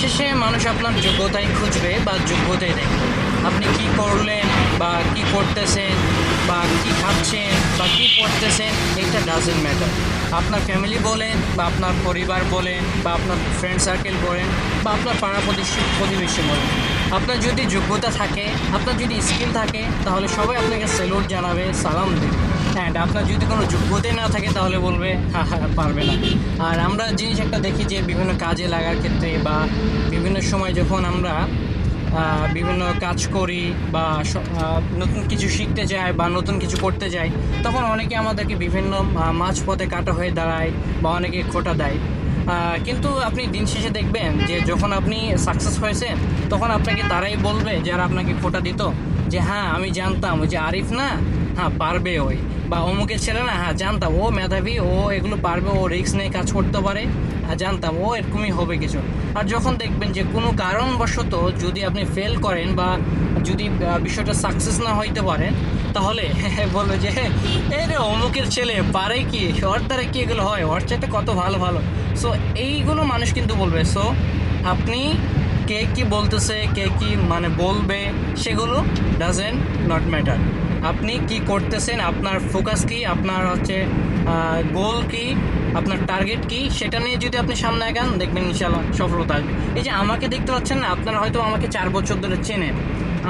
শেষে মানুষ আপনার যোগ্যতাই খুঁজবে বা যোগ্যতাই দেখবে। আপনি কি করলেন বা কি করতেছেন বা কি খাচ্ছেন বা কি পড়তেছেন, এটা ডাজেন্ট ম্যাটার আপনার ফ্যামিলি বলেন বা আপনার পরিবার বলেন বা আপনার ফ্রেন্ড সার্কেল বলেন বা আপনার পাড়া প্রতিবেশী প্রতিবেশী বলেন। আপনার যদি যোগ্যতা থাকে, আপনার যদি স্কিল থাকে, তাহলে সবাই আপনাকে স্যালুট জানাবে, সালাম দেবে। অ্যান্ড আপনার যদি কোনো যোগ্যতাই না থাকে, তাহলে বলবে হ্যাঁ হ্যাঁ পারবে না। আর আমরা জিনিস একটা দেখি যে বিভিন্ন কাজে লাগার ক্ষেত্রে বা বিভিন্ন সময় যখন আমরা বিভিন্ন কাজ করি বা নতুন কিছু শিখতে যাই বা নতুন কিছু করতে যাই, তখন অনেকে আমাদেরকে বিভিন্ন মাঝপথে কাটা হয়ে দাঁড়ায় বা অনেকে খোটা দেয়। কিন্তু আপনি দিন শেষে দেখবেন যে যখন আপনি সাকসেস হয়েছেন, তখন আপনাকে তারাই বলবে যারা আপনাকে খোটা দিত। যে হ্যাঁ আমি জানতাম। যে আরিফ না? হ্যাঁ পারবে ওই। বা অমুকের ছেলে না হ্যাঁ জানতাম। ও মেধাবী ও এগুলো পারবে ও রিস্ক নিয়ে কাজ করতে পারে। হ্যাঁ, জানতাম ও এরকমই হবে কিছু। আর যখন দেখবেন যে কোনো কারণবশত যদি আপনি ফেল করেন বা যদি বিষয়টা সাকসেস না হইতে পারেন তাহলে বলবে যে এই রে অমুকের ছেলে পারে কি? ওর দ্বারা কি এগুলো হয়? ওর চাইতে কত ভালো ভালো? সো এইগুলো মানুষ কিন্তু বলবে। সো আপনি কে কি বলতেছে কে কি মানে বলবে সেগুলো ডাজেন্ট নট ম্যাটার আপনি কি করতেছেন? আপনার ফোকাস কি? আপনার হচ্ছে গোল কি? আপনার টার্গেট কি? সেটা নিয়ে যদি আপনি সামনে আগান, দেখবেন ইনশাল্লাহ সফলতা আসবে। এই যে আমাকে দেখতে পাচ্ছেন না, আপনারা হয়তো আমাকে চার বছর ধরে চেনেন।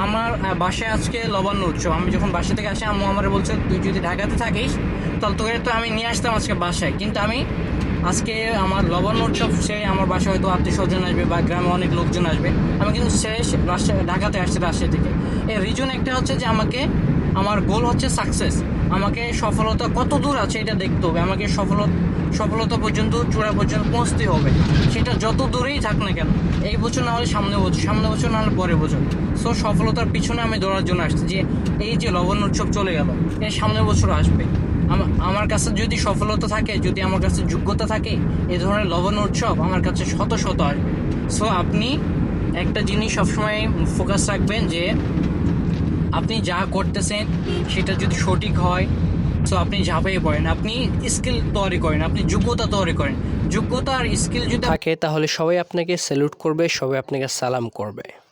আমার বাসায় আজকে লবণ্য উৎসব। আমি যখন বাসা থেকে আসি, আম্মু আমার বলছে, তুই যদি ঢাকাতে থাকিস, তাহলে তোকে তো আমি নিয়ে আসতাম আজকে বাসায়। কিন্তু আমি আজকে আমার লবণ্য উৎসব সে আমার বাসায় হয়তো আত্মীয় স্বজন আসবে বা গ্রামে অনেক লোকজন আসবে। আমি কিন্তু শেষ ঢাকাতে আসছি রাজশাহী থেকে। এর রিজন একটা হচ্ছে যে আমাকে আমার গোল হচ্ছে সাকসেস আমাকে সফলতা কত দূর আছে এটা দেখতে হবে। আমাকে সফলতা সফলতা পর্যন্ত, চূড়া পর্যন্ত পৌঁছতে হবে। সেটা যত দূরেই থাক না কেন, এই বছর না হলে সামনে বছর সামনে বছর না হলে পরের বছর। সো সফলতার পিছনে আমি দৌড়ার জন্য আসছি যে, এই যে লবণ উৎসব চলে গেল এর সামনের বছর আসবে। আমার কাছে যদি সফলতা থাকে, যদি আমার কাছে যোগ্যতা থাকে, এ ধরনের লবণ উৎসব আমার কাছে শত শত আসবে। সো আপনি একটা জিনিস সবসময় ফোকাস রাখবেন যে আপনি যা করতেছেন, সেটা যদি সঠিক হয়, তো আপনি ঝাঁপিয়ে পড়েন। আপনি স্কিল তৈরি করেন, আপনি যোগ্যতা তৈরি করেন। যোগ্যতা আর স্কিল যদি থাকে, তাহলে সবাই আপনাকে স্যালুট করবে, সবাই আপনাকে সালাম করবে।